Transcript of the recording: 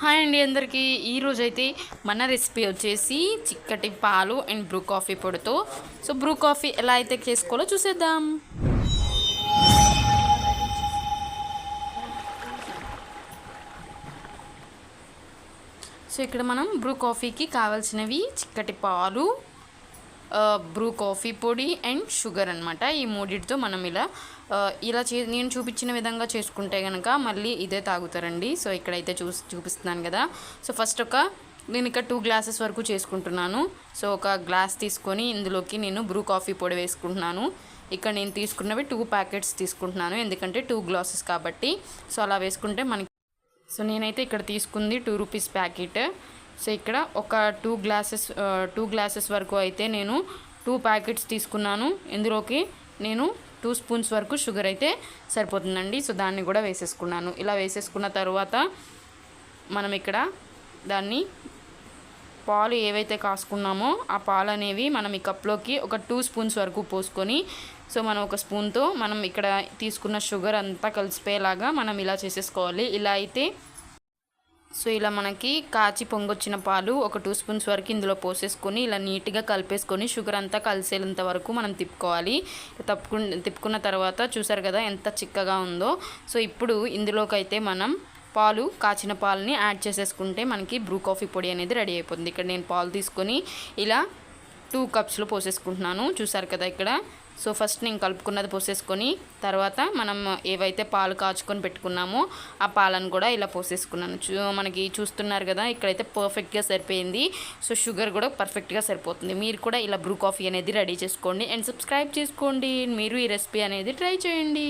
Hi అండి అందరికీ. ఈరోజు అయితే మన రెసిపీ వచ్చేసి చిక్కటి పాలు అండ్ బ్రూ కాఫీ పొడితో. సో బ్రూ కాఫీ ఎలా అయితే చేసుకోవాలో చూసేద్దాం. సో ఇక్కడ మనం బ్రూ కాఫీకి కావాల్సినవి చిక్కటి పాలు బ్రూ కాఫీ పొడి అండ్ షుగర్ అనమాట ఈ మూడిటితో మనం ఇలా ఇలా చే నేను చూపించిన విధంగా చేసుకుంటే కనుక మళ్ళీ ఇదే తాగుతారండి. సో ఇక్కడైతే చూ చూపిస్తున్నాను కదా. సో ఫస్ట్ ఒక నేను ఇక్కడ టూ గ్లాసెస్ వరకు చేసుకుంటున్నాను. సో ఒక గ్లాస్ తీసుకొని ఇందులోకి నేను బ్రూ కాఫీ పొడి వేసుకుంటున్నాను. ఇక్కడ నేను తీసుకున్నవి టూ ప్యాకెట్స్ తీసుకుంటున్నాను. ఎందుకంటే టూ గ్లాసెస్ కాబట్టి. సో అలా వేసుకుంటే మనకి సో నేనైతే ఇక్కడ తీసుకుంది టూ రూపీస్ ప్యాకెట్. సో ఇక్కడ ఒక టూ గ్లాసెస్ టూ గ్లాసెస్ వరకు అయితే నేను టూ ప్యాకెట్స్ తీసుకున్నాను. ఇందులోకి నేను టూ స్పూన్స్ వరకు షుగర్ అయితే సరిపోతుందండి. సో దాన్ని కూడా వేసేసుకున్నాను. ఇలా వేసేసుకున్న తర్వాత మనం ఇక్కడ దాన్ని పాలు ఏవైతే కాసుకున్నామో ఆ పాలు అనేవి మనం ఈ కప్లోకి ఒక టూ స్పూన్స్ వరకు పోసుకొని సో మనం ఒక స్పూన్తో మనం ఇక్కడ తీసుకున్న షుగర్ అంతా కలిసిపోయేలాగా మనం ఇలా చేసేసుకోవాలి. ఇలా అయితే సో ఇలా మనకి కాచి పొంగొచ్చిన పాలు ఒక టూ స్పూన్స్ వరకు ఇందులో పోసేసుకొని ఇలా నీట్గా కలిపేసుకొని షుగర్ అంతా కలిసేంత వరకు మనం తిప్పుకోవాలి. తప్పుకు తిప్పుకున్న తర్వాత చూసారు కదా ఎంత చిక్కగా ఉందో. సో ఇప్పుడు ఇందులోకైతే మనం పాలు కాచిన పాలని యాడ్ చేసేసుకుంటే మనకి బ్రూ కాఫీ పొడి అనేది రెడీ అయిపోతుంది. ఇక్కడ నేను పాలు తీసుకొని ఇలా టూ కప్స్లో పోసేసుకుంటున్నాను. చూసారు కదా ఇక్కడ సో ఫస్ట్ నేను కలుపుకున్నది పోసేసుకొని తర్వాత మనం ఏవైతే పాలు కాచుకొని పెట్టుకున్నామో ఆ పాలను కూడా ఇలా పోసేసుకున్నాను. చూ మనకి చూస్తున్నారు కదా ఇక్కడైతే పర్ఫెక్ట్గా సరిపోయింది. సో షుగర్ కూడా పర్ఫెక్ట్గా సరిపోతుంది. మీరు కూడా ఇలా బ్రూ కాఫీ అనేది రెడీ చేసుకోండి. అండ్ సబ్స్క్రైబ్ చేసుకోండి. మీరు ఈ రెసిపీ అనేది ట్రై చేయండి.